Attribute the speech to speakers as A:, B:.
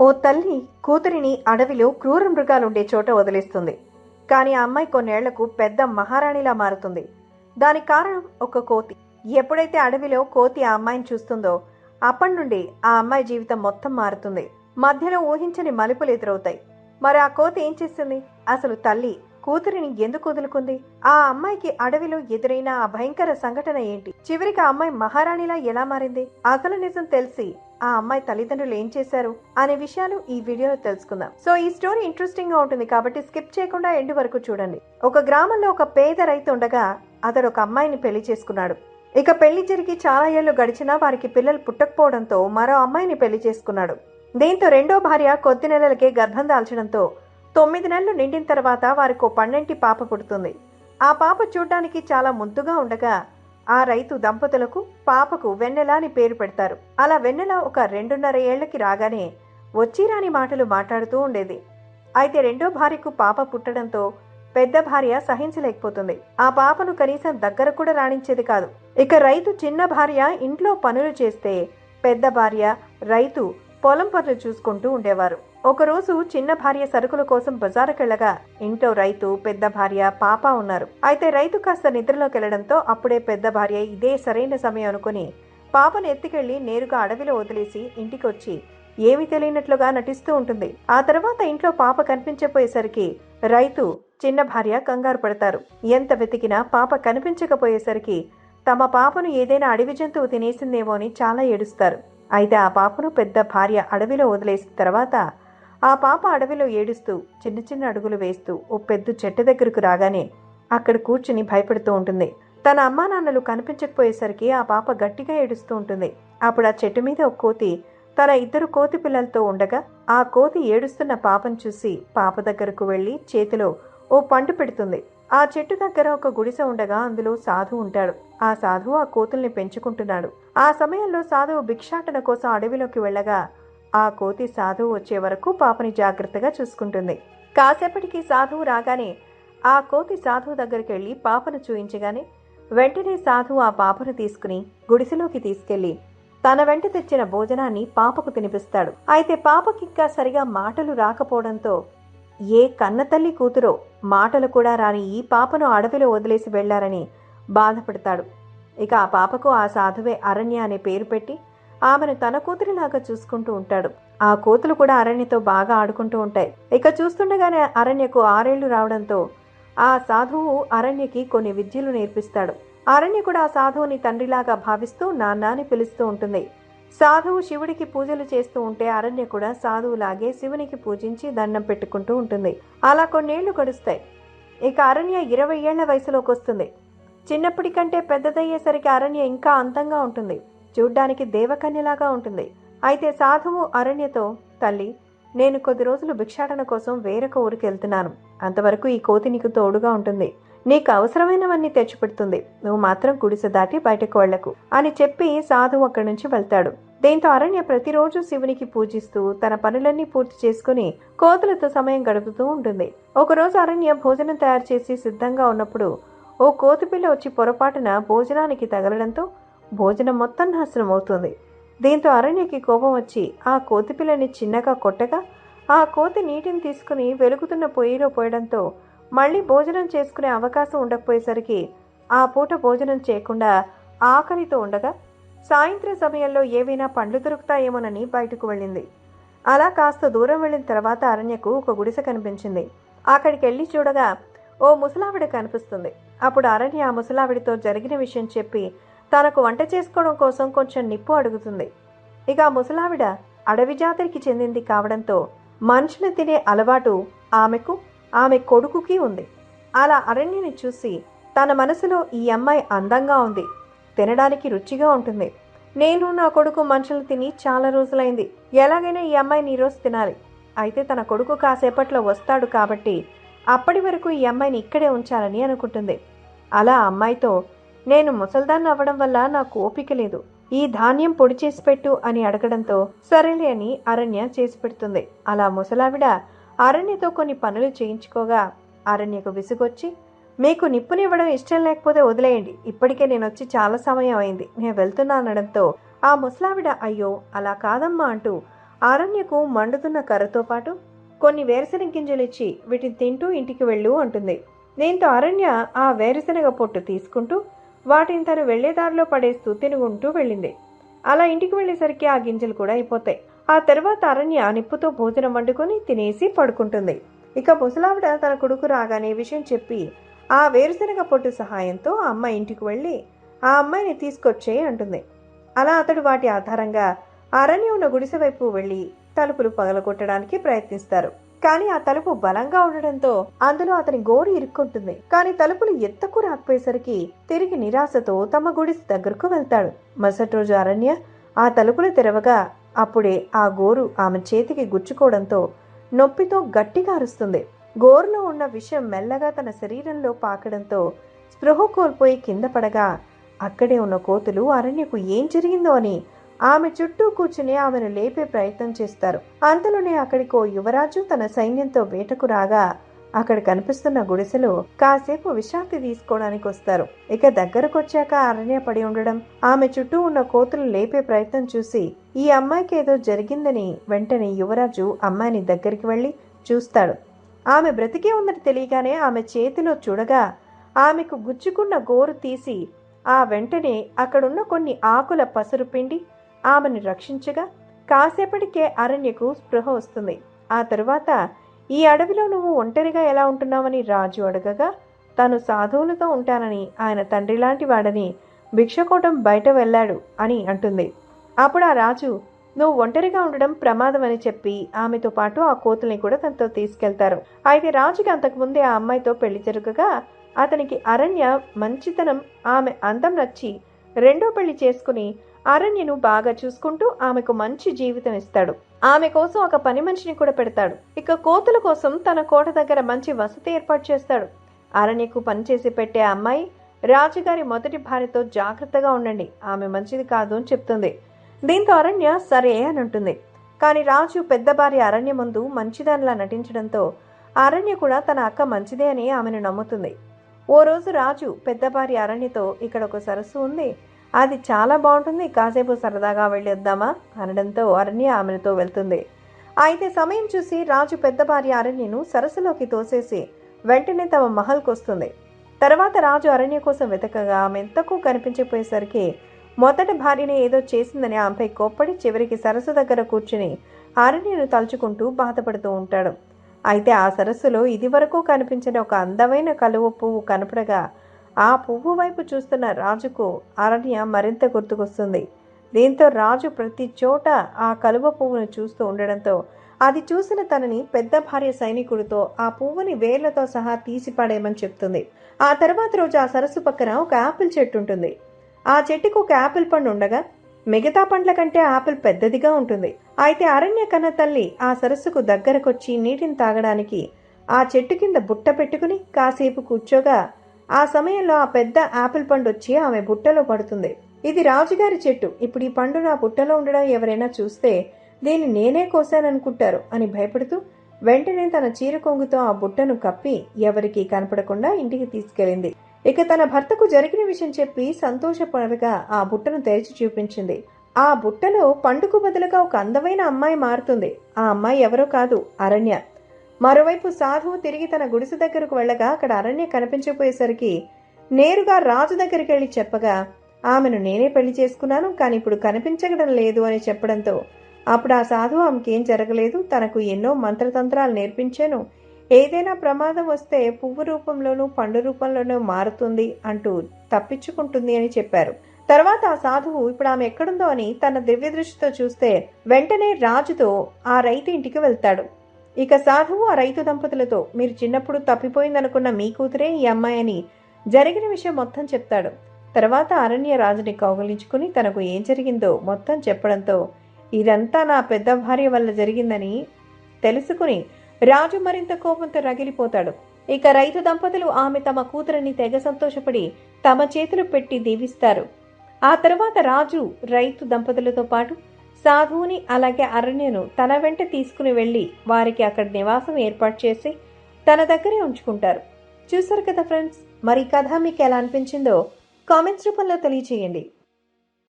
A: ఓ తల్లి కూతురిని అడవిలో క్రూర మృగాలుండే చోట వదిలేస్తుంది. కానీ ఆ అమ్మాయి కొన్నేళ్ళకు పెద్ద మహారాణిలా మారుతుంది. దానికి కారణం ఒక కోతి. ఎప్పుడైతే అడవిలో కోతి ఆ అమ్మాయిని చూస్తుందో అప్పటి నుండి ఆ అమ్మాయి జీవితం మొత్తం మారుతుంది. మధ్యలో ఊహించని మలుపులు ఎదురవుతాయి. మరి ఆ కోతి ఏం చేస్తుంది? అసలు తల్లి కూతురిని ఎందుకు వదులుకుంది? ఆ అమ్మాయికి అడవిలో ఎదురైన ఆ భయంకర సంఘటన ఏంటి? చివరికి ఆ అమ్మాయి మహారాణిలా ఎలా మారింది? అసలు నిజం తెలిసి ఆ అమ్మాయి తల్లిదండ్రులు ఏం చేశారు అనే విషయాలు ఈ వీడియోలో తెలుసుకుందాం. సో ఈ స్టోరీ ఇంట్రెస్టింగ్గా ఉంటుంది కాబట్టి స్కిప్ చేయకుండా ఎండ్ వరకు చూడండి. ఒక గ్రామంలో ఒక పేద రైతు ఉండగా అతడు ఒక అమ్మాయిని పెళ్ళి చేసుకున్నాడు. ఇక పెళ్ళి జరిగి చాలా ఏళ్ళు గడిచినా వారికి పిల్లలు పుట్టకపోవడంతో మరో అమ్మాయిని పెళ్ళి చేసుకున్నాడు. దీంతో రెండో భార్య కొద్ది నెలలకే గర్భం దాల్చడంతో తొమ్మిది నెలలు నిండిన తర్వాత వారికి ఓ పన్నెంటి పాప పుడుతుంది. ఆ పాప చూడ్డానికి చాలా ముద్దుగా ఉండగా ఆ రైతు దంపతులకు పాపకు వెన్నెల అని పేరు పెడతారు. అలా వెన్నెల ఒక రెండున్నర ఏళ్ళకి రాగానే వచ్చిరాని మాటలు మాట్లాడుతూ ఉండేది. అయితే రెండో భార్యకు పాప పుట్టడంతో పెద్ద భార్య సహించలేకపోతుంది. ఆ పాపను కనీసం దగ్గర కూడా రాణించేది కాదు. ఇక రైతు చిన్న భార్య ఇంట్లో పనులు చేస్తే పెద్ద భార్య రైతు పొలం పనులు చూసుకుంటూ ఉండేవారు. ఒకరోజు చిన్న భార్య సరుకుల కోసం బజారుకెళ్ళగా ఇంట్లో రైతు పెద్ద భార్య పాప ఉన్నారు. అయితే రైతు కాస్త నిద్రలోకి వెళ్ళడంతో అప్పుడే పెద్ద భార్య ఇదే సరైన సమయం అనుకుని పాపను ఎత్తుకెళ్ళి నేరుగా అడవిలో వదిలేసి ఇంటికొచ్చి ఏమీ తెలియనట్లుగా నటిస్తూ ఉంటుంది. ఆ తర్వాత ఇంట్లో పాప కనిపించపోయేసరికి రైతు చిన్న భార్య కంగారు పడతారు. ఎంత వెతికినా పాప కనిపించకపోయేసరికి తమ పాపను ఏదైనా అడవి జంతువు తినేసిందేమో అని చాలా ఏడుస్తారు. అయితే ఆ పాపను పెద్ద భార్య అడవిలో వదిలేసిన తర్వాత ఆ పాప అడవిలో ఏడుస్తూ చిన్న చిన్న అడుగులు వేస్తూ ఓ పెద్ద చెట్టు దగ్గరకు రాగానే అక్కడ కూర్చుని భయపడుతూ ఉంటుంది. తన అమ్మా నాన్నలు కనిపించకపోయేసరికి ఆ పాప గట్టిగా ఏడుస్తూ ఉంటుంది. అప్పుడు ఆ చెట్టు మీద ఒక కోతి తన ఇద్దరు కోతి పిల్లలతో ఉండగా ఆ కోతి ఏడుస్తున్న పాపను చూసి పాప దగ్గరకు వెళ్ళి చేతిలో ఓ పండు పెడుతుంది. ఆ చెట్టు దగ్గర ఒక గుడిసె ఉండగా అందులో సాధు ఉంటాడు. ఆ సాధువు ఆ కోతుల్ని పెంచుకుంటున్నాడు. ఆ సమయంలో సాధువు భిక్షాటన కోసం అడవిలోకి వెళ్ళగా ఆ కోతి సాధువు వచ్చే వరకు పాపని జాగ్రత్తగా చూసుకుంటుంది. కాసేపటికి సాధువు రాగానే ఆ కోతి సాధువు దగ్గరికి వెళ్ళి పాపను చూయించగానే వెంటనే సాధువు ఆ పాపను తీసుకుని గుడిసెలోకి తీసుకెళ్ళి తన వెంట తెచ్చిన భోజనాన్ని పాపకు తినిపిస్తాడు. అయితే పాపకింకా సరిగా మాటలు రాకపోవడంతో ఏ కన్నతల్లి కూతురో మాటలు కూడా రాని ఈ పాపను అడవిలో వదిలేసి వెళ్ళారని బాధపడతాడు. ఇక ఆ పాపకు ఆ సాధువే అరణ్య అనే పేరు పెట్టి ఆమెను తన కూతురిలాగా చూసుకుంటూ ఉంటాడు. ఆ కోతులు కూడా అరణ్యతో బాగా ఆడుకుంటూ ఉంటాయి. ఇక చూస్తుండగానే అరణ్యకు ఆరేళ్ళు రావడంతో ఆ సాధువు అరణ్యకి కొన్ని విద్యలు నేర్పిస్తాడు. అరణ్య కూడా ఆ సాధువుని తండ్రిలాగా భావిస్తూ నాన్న అని పిలుస్తూ ఉంటుంది. సాధువు శివుడికి పూజలు చేస్తూ ఉంటే అరణ్య కూడా సాధువులాగే శివునికి పూజించి దండం పెట్టుకుంటూ ఉంటుంది. అలా కొన్నేళ్ళు గడుస్తాయి. ఇక అరణ్య ఇరవై ఏళ్ళ వయసులోకి వస్తుంది. చిన్నప్పటికంటే పెద్దదయ్యేసరికి అరణ్య ఇంకా అందంగా ఉంటుంది. చూడ్డానికి దేవకన్యలాగా ఉంటుంది. అయితే సాధువు అరణ్యతో తల్లి నేను కొద్ది రోజులు భిక్షాటన కోసం వేరొక ఊరికి వెళ్తున్నాను. అంతవరకు ఈ కోతి నీకు తోడుగా ఉంటుంది. నీకు అవసరమైనవన్నీ తెచ్చిపెడుతుంది. నువ్వు మాత్రం గుడిసె దాటి బయటకు వెళ్ళకు అని చెప్పి సాధువు అక్కడి నుంచి వెళ్తాడు. దీంతో అరణ్య ప్రతిరోజు శివునికి పూజిస్తూ తన పనులన్నీ పూర్తి చేసుకుని కోతులతో సమయం గడుపుతూ ఉంటుంది. ఒకరోజు అరణ్య భోజనం తయారు చేసి సిద్ధంగా ఉన్నప్పుడు ఓ కోతిపిల్ల వచ్చి పొరపాటున భోజనానికి తగలడంతో భోజనం మొత్తం నాశనం అవుతుంది. దీంతో అరణ్యకి కోపం వచ్చి ఆ కోతిపిల్లని చిన్నగా కొట్టగా ఆ కోతి నీటిని తీసుకుని వెలుగుతున్న పొయ్యిలో పోయడంతో మళ్ళీ భోజనం చేసుకునే అవకాశం ఉండకపోయేసరికి ఆ పూట భోజనం చేయకుండా ఆకలితో ఉండగా సాయంత్రం సమయంలో ఏవైనా పండ్లు దొరుకుతాయేమోనని బయటకు వెళ్ళింది. అలా కాస్త దూరం వెళ్ళిన తర్వాత అరణ్యకు ఒక గుడిసె కనిపించింది. అక్కడికి వెళ్ళి చూడగా ఓ ముసలావిడ కనిపిస్తుంది. అప్పుడు అరణ్య ఆ ముసలావిడితో జరిగిన విషయం చెప్పి తనకు వంట చేసుకోవడం కోసం కొంచెం నిప్పు అడుగుతుంది. ఇక ఆ ముసలావిడ అడవి జాతరికి చెందింది కావడంతో మనుషులు తినే అలవాటు ఆమెకు ఆమె కొడుకుకి ఉంది. అలా అరణ్యని చూసి తన మనసులో ఈ అమ్మాయి అందంగా ఉంది. తినడానికి రుచిగా ఉంటుంది. నేను నా కొడుకు మనుషులు తిని చాలా రోజులైంది. ఎలాగైనా ఈ అమ్మాయిని ఈరోజు తినాలి. అయితే తన కొడుకు కాసేపట్లో వస్తాడు కాబట్టి అప్పటి వరకు ఈ అమ్మాయిని ఇక్కడే ఉంచాలని అనుకుంటుంది. అలా అమ్మాయితో నేను ముసల్దాన్ అవ్వడం వల్ల నాకు ఓపిక లేదు. ఈ ధాన్యం పొడి చేసి పెట్టు అని అడగడంతో సరేలే అని అరణ్య చేసి పెడుతుంది. అలా ముసలావిడ అరణ్యతో కొన్ని పనులు చేయించుకోగా అరణ్యకు విసుగొచ్చి మీకు నిప్పునివ్వడం ఇష్టం లేకపోతే వదిలేయండి. ఇప్పటికే నేను వచ్చి చాలా సమయం అయింది. నేను వెళ్తున్నానడంతో ఆ ముసలావిడ అయ్యో అలా కాదమ్మా అంటూ అరణ్యకు మండుతున్న కర్రతో పాటు కొన్ని వేరుశనగ గింజలు ఇచ్చి వీటిని తింటూ ఇంటికి వెళ్ళు అంటుంది. దీంతో అరణ్య ఆ వేరుశనగ పొట్టు తీసుకుంటూ వాటిని తను వెళ్ళేదారిలో పడేస్తూ తినుకుంటూ వెళ్ళింది. అలా ఇంటికి వెళ్ళేసరికి ఆ గింజలు కూడా అయిపోతాయి. ఆ తర్వాత అరణ్య నిప్పుతో భోజనం వండుకొని తినేసి పడుకుంటుంది. ఇక ముసలావిడ తన కొడుకు రాగానే విషయం చెప్పి ఆ వేరుశనగ పొట్టు సహాయంతో ఆ అమ్మాయి ఇంటికి వెళ్ళి ఆ అమ్మాయిని తీసుకొచ్చేయి అంటుంది. అలా అతడు వాటి ఆధారంగా అరణ్యం ఉన్న గుడిసె వైపు వెళ్ళి తలుపులు పగలగొట్టడానికి ప్రయత్నిస్తారు. కానీ ఆ తలుపు బలంగా ఉండడంతో అందులో అతని గోరు ఇరుక్కుంటుంది. కానీ తలుపులు ఎత్తకు రాకపోయేసరికి తిరిగి నిరాశతో తమ గుడిసె దగ్గరకు వెళ్తాడు. మరుసటి రోజు అరణ్య ఆ తలుపులు తెరవగా అప్పుడే ఆ గోరు ఆమె చేతికి గుచ్చుకోవడంతో నొప్పితో గట్టిగా అరుస్తుంది. గోరులో ఉన్న విషయం మెల్లగా తన శరీరంలో పాకడంతో స్పృహ కోల్పోయి కింద పడగా అక్కడే ఉన్న కోతులు అరణ్యకు ఏం జరిగిందో అని ఆమె చుట్టూ కూర్చుని ఆమెను లేపే ప్రయత్నం చేస్తారు. అంతలోనే అక్కడికో యువరాజు తన సైన్యంతో వేటకు రాగా అక్కడ కనిపిస్తున్న గుడిసెలో కాసేపు విశ్రాంతి తీసుకోవడానికి వస్తారు. ఇక దగ్గరకొచ్చాక అరణ్య పడి ఉండడం ఆమె చుట్టూ ఉన్న కోతులు లేపే ప్రయత్నం చూసి ఈ అమ్మాయికి ఏదో జరిగిందని వెంటనే యువరాజు అమ్మాయిని దగ్గరికి వెళ్ళి చూస్తాడు. ఆమె బ్రతికే ఉందని తెలియగానే ఆమె చేతిలో చూడగా ఆమెకు గుచ్చుకున్న గోరు తీసి ఆ వెంటనే అక్కడున్న కొన్ని ఆకుల పసరు పిండి ఆమెను రక్షించగా కాసేపటికే అరణ్యకు స్పృహ వస్తుంది. ఆ తరువాత ఈ అడవిలో నువ్వు ఒంటరిగా ఎలా ఉంటున్నావని రాజు అడగగా తాను సాధువులతో ఉంటానని ఆయన తండ్రి లాంటి వాడని భిక్షకోటం బయట వెళ్ళాడు అని అంటుంది. అప్పుడు ఆ రాజు నువ్వు ఒంటరిగా ఉండడం ప్రమాదం అని చెప్పి ఆమెతో పాటు ఆ కోతుల్ని కూడా తనతో తీసుకెళ్తారు. అయితే రాజుకి అంతకుముందే ఆ అమ్మాయితో పెళ్ళి జరగగా అతనికి అరణ్య మంచితనం ఆమె అందం నచ్చి రెండో పెళ్ళి చేసుకుని అరణ్యను బాగా చూసుకుంటూ ఆమెకు మంచి జీవితం ఇస్తాడు ఆమె కోసం ఒక పని మనిషిని కూడా పెడతాడు. ఇక కోతుల కోసం తన కోట దగ్గర మంచి వసతి ఏర్పాటు చేస్తాడు. అరణ్యకు పనిచేసి పెట్టే అమ్మాయి రాజుగారి మొదటి భార్యతో జాగ్రత్తగా ఉండండి. ఆమె మంచిది కాదు అని చెప్తుంది. దీంతో అరణ్య సరే అని అంటుంది. కానీ రాజు పెద్ద భార్య అరణ్య ముందు మంచిదానిలా నటించడంతో అరణ్య కూడా తన అక్క మంచిదే అని ఆమెను నమ్ముతుంది. ఓ రోజు రాజు పెద్ద భార్య అరణ్యతో ఇక్కడ ఒక సరస్సు ఉంది. అది చాలా బాగుంటుంది. కాసేపు సరదాగా వెళ్ళొద్దామా? అనడంతో అరణ్య ఆమెతో వెళ్తుంది. అయితే సమయం చూసి రాజు పెద్ద భార్య అరణ్యను సరస్సులోకి తోసేసి వెంటనే తమ మహల్కు వస్తుంది. తర్వాత రాజు అరణ్య కోసం వెతకగా ఆమె ఎంతకు కనిపించకపోయేసరికి మొదటి భార్యని ఏదో చేసిందని ఆమెపై కోప్పడి చివరికి సరస్సు దగ్గర కూర్చుని అరణ్యను తలుచుకుంటూ బాధపడుతూ ఉంటాడు. అయితే ఆ సరస్సులో ఇదివరకు కనిపించిన ఒక అందమైన కలువ పువ్వు కనపడగా ఆ పువ్వు వైపు చూస్తున్న రాజుకు అరణ్య మరింత గుర్తుకొస్తుంది. దీంతో రాజు ప్రతి చోట ఆ కలువ పువ్వును చూస్తూ ఉండడంతో అది చూసిన తనని పెద్ద భార్య సైనికుడితో ఆ పువ్వుని వేర్లతో సహా తీసి పడేయమని చెప్తుంది. ఆ తర్వాత రోజు ఆ సరస్సు పక్కన ఒక యాపిల్ చెట్టు ఉంటుంది. ఆ చెట్టుకు ఒక యాపిల్ పండు ఉండగా మిగతా పండ్ల కంటే ఆపిల్ పెద్దదిగా ఉంటుంది. అయితే అరణ్య కన్న తల్లి ఆ సరస్సుకు దగ్గరకొచ్చి నీటిని తాగడానికి ఆ చెట్టు కింద బుట్ట పెట్టుకుని కాసేపు కూర్చోగా ఆ సమయంలో ఆ పెద్ద ఆపిల్ పండు వచ్చి ఆమె బుట్టలో పడుతుంది. ఇది రాజుగారి చెట్టు. ఇప్పుడు ఈ పండు నా బుట్టలో ఉండడం ఎవరైనా చూస్తే దీన్ని నేనే కోశాననుకుంటారు అని భయపడుతూ వెంటనే తన చీర కొంగుతో ఆ బుట్టను కప్పి ఎవరికీ కనపడకుండా ఇంటికి తీసుకెళ్ళింది. ఇక తన భర్తకు జరిగిన విషయం చెప్పి సంతోషపడగా ఆ బుట్టను తెరిచి చూపించింది. ఆ బుట్టలో పండుకు బదులుగా ఒక అందమైన అమ్మాయి మారుతుంది. ఆ అమ్మాయి ఎవరో కాదు అరణ్య. మరోవైపు సాధువు తిరిగి తన గుడిసె దగ్గరకు వెళ్ళగా అక్కడ అరణ్య కనిపించకపోయేసరికి నేరుగా రాజు దగ్గరికి వెళ్ళి చెప్పగా ఆమెను నేనే పెళ్ళి చేసుకున్నాను కానీ ఇప్పుడు కనిపించగడం లేదు అని చెప్పడంతో అప్పుడు ఆ సాధువు ఆమెకేం జరగలేదు తనకు ఎన్నో మంత్రతంత్రాలు నేర్పించాను. ఏదైనా ప్రమాదం వస్తే పువ్వు రూపంలోనూ పండు రూపంలోనూ మారుతుంది అంటూ తప్పించుకుంటుంది అని చెప్పారు. తర్వాత ఆ సాధువు ఇప్పుడు ఆమె ఎక్కడుందో అని తన దివ్య దృష్టితో చూస్తే వెంటనే రాజుతో ఆ రైతు ఇంటికి వెళ్తాడు. ఇక సాధువు ఆ రైతు దంపతులతో మీరు చిన్నప్పుడు తప్పిపోయిందనుకున్న మీ కూతురే ఈ అమ్మాయి అని జరిగిన విషయం మొత్తం చెప్తాడు. తర్వాత అరణ్య రాజుని కౌగలించుకుని తనకు ఏం జరిగిందో మొత్తం చెప్పడంతో ఇదంతా నా పెద్ద భార్య వల్ల జరిగిందని తెలుసుకుని రాజు మరింత కోపంతో రగిలిపోతాడు. ఇక రైతు దంపతులు ఆమె తమ కూతురిని తెగ సంతోషపడి తమ చేతులు పెట్టి దీవిస్తారు. ఆ తర్వాత రాజు రైతు దంపతులతో పాటు సాధువుని అలాగే అరణ్యను తన వెంట తీసుకుని వెళ్ళి వారికి అక్కడ నివాసం ఏర్పాటు చేసి తన దగ్గరే ఉంచుకుంటారు. చూసారు కదా ఫ్రెండ్స్? మరి కథ మీకు ఎలా అనిపించిందో కామెంట్స్ రూపంలో తెలియచేయండి.